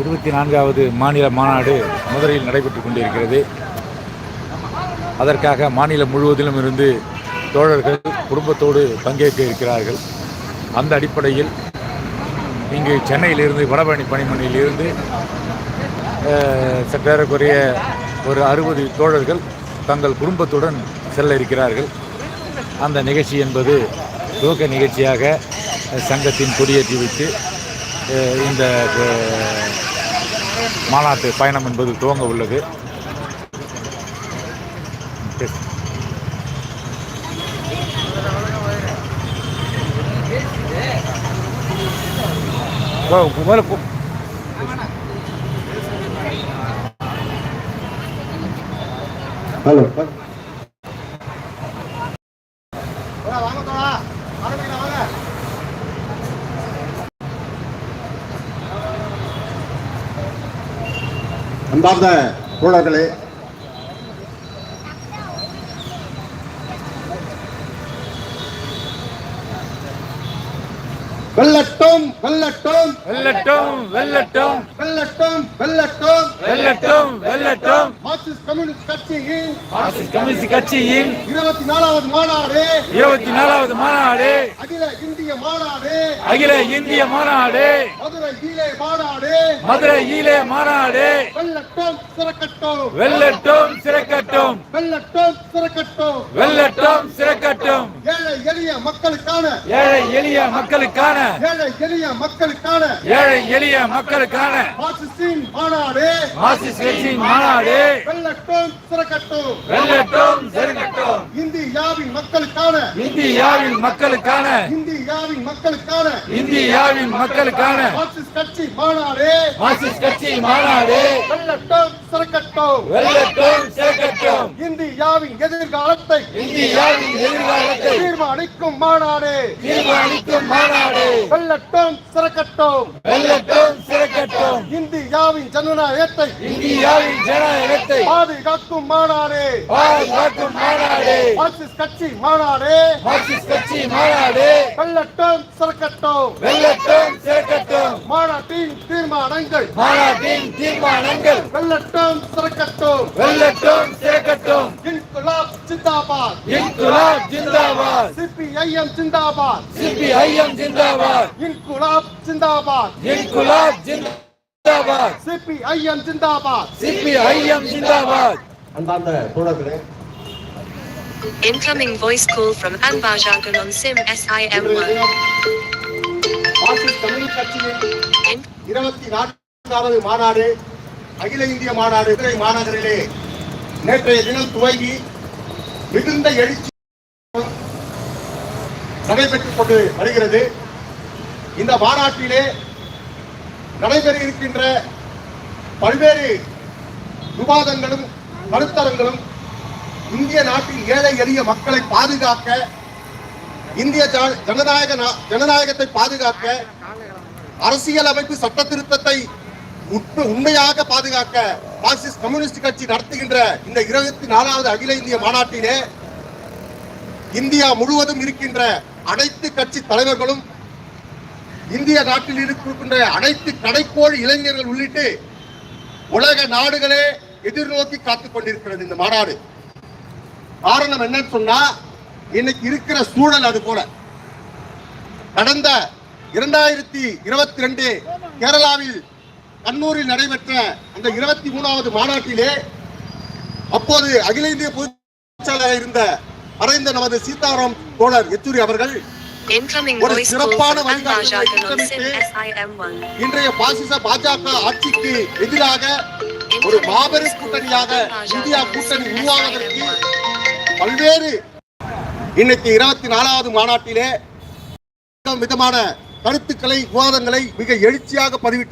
இருபத்தி நான்காவது மாநில மாநாடு மதுரையில் நடைபெற்று கொண்டிருக்கிறது. அதற்காக மாநிலம் முழுவதிலும் இருந்து தோழர்கள் குடும்பத்தோடு பங்கேற்க இருக்கிறார்கள். அந்த அடிப்படையில் இங்கு சென்னையிலிருந்து வடபழனி பணிமனையிலிருந்து அஹ், சற்றேறக்குறைய ஒரு அறுபது தோழர்கள் தங்கள் குடும்பத்துடன் செல்ல இருக்கிறார்கள். அந்த நிகழ்ச்சி என்பது துவக்க நிகழ்ச்சியாக சங்கத்தின் கொடியேற்றி வைத்து இந்த மாநாட்டு பயணம் என்பது துவங்க உள்ளது. ஹலோ. அன்பார்ந்த தோழர்களே. வெல்லட்டும் வெல்லட்டும். வெல்லட்டும் வெல்லட்டும். வெல்லட்டும் வெல்லட்டும். வெல்லட்டும் வெல்லட்டும். மார்க்சிஸ்ட் கம்யூனிஸ்ட் கட்சியின் மார்க்சிஸ்ட் கம்யூனிஸ்ட் கட்சியின் இருபத்தி நாலாவது மாநாடு. இருபத்தி நாலாவது மாநாடு. அகில இந்திய மாநாடு. அகில இந்திய மாநாடு. மதுரை மாநாடு. மதுரை ஈழே மாநாடு. வெல்லட்டும் சிறக்கட்டும். வெல்லட்டும் சிறக்கட்டும். வெல்லட்டும் சிறக்கட்டும். வெல்லட்டும் சிறக்கட்டும். ஏழை எளிய மக்களுக்கான. ஏழை எளிய மக்களுக்கான. ஏழை எளிய மக்களுக்கான. ஏழை எளிய மக்களுக்கான. மார்க்சிஸ்டின் மாநாடு. கட்சியின் மாநாடு. வெல்லட்டும் சிறக்கட்டும். வெல்லட்டும் சிறக்கட்டும். இந்தியாவின் மக்களுக்கான. இந்தியாவின் மக்களுக்கான. இந்தியாவின் மக்களுக்கான. இந்தியாவின் மக்களுக்கான. மார்க்சிஸ்ட் கட்சி மாநாடு. மார்க்சிஸ்ட் கட்சியின் மாநாடு. வெல்லட்டும் சிறக்கட்டும். வெல்லட்டும் சிறக்கட்டும். இந்தியாவின் எதிர்காலத்தை இந்தியாவின் எதிர்காலத்தை தீர்மானிக்கும் மாநாடு. தீர்மானிக்கும் மாநாடு. வெல்லட்டும் சிறக்கட்டும். வெல்லட்டும் சிறக்கட்டும். இந்தியாவின் ஜனநாயகத்தை இந்தியாவின் ஜனநாயகத்தை பாதுகாக்கும் மாநாடு. பாதுகாக்கும் மாநாடு. மார்க்சிஸ்ட் கட்சி மாநாடு. மார்க்சிஸ்ட் கட்சி மாநாடு. வெல்லட்டும் சிறக்கட்டும் வெல்லட்டும் சிறக்கட்டும் மாநாட்டின் தீர்மானங்கள். மாநாட்டின் தீர்மானங்கள். வெல்லட்டும் சிறக்கட்டும் வெல்லட்டும் சிறக்கட்டும் இன்குலாப் ஜிந்தாபாத். இன்குலாப் ஜிந்தாபாத். சிபிஐஎம் ஜிந்தாபாத். சிபிஐஎம் ஜிந்தாபாத். இன்குலாப் ஜிந்தாபாத். இன்குலாப் ஜிந்தாபாத் சிபிஐஎம் ஜிந்தாபாத். சிபிஐஎம் ஜிந்தாபாத். அன்பார்ந்த தோழர்களே. Incoming voice call from Anbajagan on SIM SIM1. Marxist Communist கட்சியின் In- இருபத்தி நான்காவது மாநாடு அகில இந்திய மாநாடு மதுரை மாநகரிலே நேற்றைய தினம் துவங்கி மிகுந்த எழுச்சி நடைபெற்றுக் கொண்டு வருகிறது. இந்த மாநாட்டிலே நடைபெற இருக்கின்ற பல்வேறு விவாதங்களும் கருத்தரங்களும் இந்திய நாட்டின் ஏழை எளிய மக்களை பாதுகாக்க இந்திய ஜனநாயக ஜனநாயகத்தை பாதுகாக்க அரசியலமைப்பு சட்ட திருத்தத்தை உட்ப- உண்மையாக பாதுகாக்க மார்க்சிஸ்ட் கம்யூனிஸ்ட் கட்சி நடத்துகின்ற இந்த இருபத்தி நாலாவது அகில இந்திய மாநாட்டிலே இந்தியா முழுவதும் இருக்கின்ற அனைத்து கட்சி தலைவர்களும் இந்திய நாட்டில் இருக்கின்ற அனைத்து கடைக்கோள் இளைஞர்கள் உள்ளிட்டு உலக நாடுகளே எதிர்நோக்கி காத்துக் கொண்டிருக்கிறது இந்த மாநாடு. காரணம் என்னன்னு சொன்னா இன்னைக்கு இருக்கிற சூழல் அது போல. கடந்த இரண்டாயிரத்தி இருபத்தி ரெண்டு கேரளாவில் கண்ணூரில் நடைபெற்ற அந்த இருபத்தி மூணாவது மாநாட்டிலே அப்போது அகில இந்திய பொதுச்செயலாளராக இருந்த மறைந்த நமது சீதாராம் தோழர் யெச்சூரி அவர்கள் ஒரு சிறப்பான from வழிகாட்டுதலை Anbajagan on SIM திட்டமிட்டு SIM1. இன்றைய பாசிச பாஜக ஆட்சிக்கு எதிராக ஒரு மாபெரும் கூட்டணியாக இந்தியா கூட்டணி உருவாவதற்கு பல்வேறு இன்னைக்கு இருபத்தி நாலாவது மாநாட்டிலே விதமான கருத்துக்களை விவாதங்களை மிக எழுச்சியாக பதிவிட்டு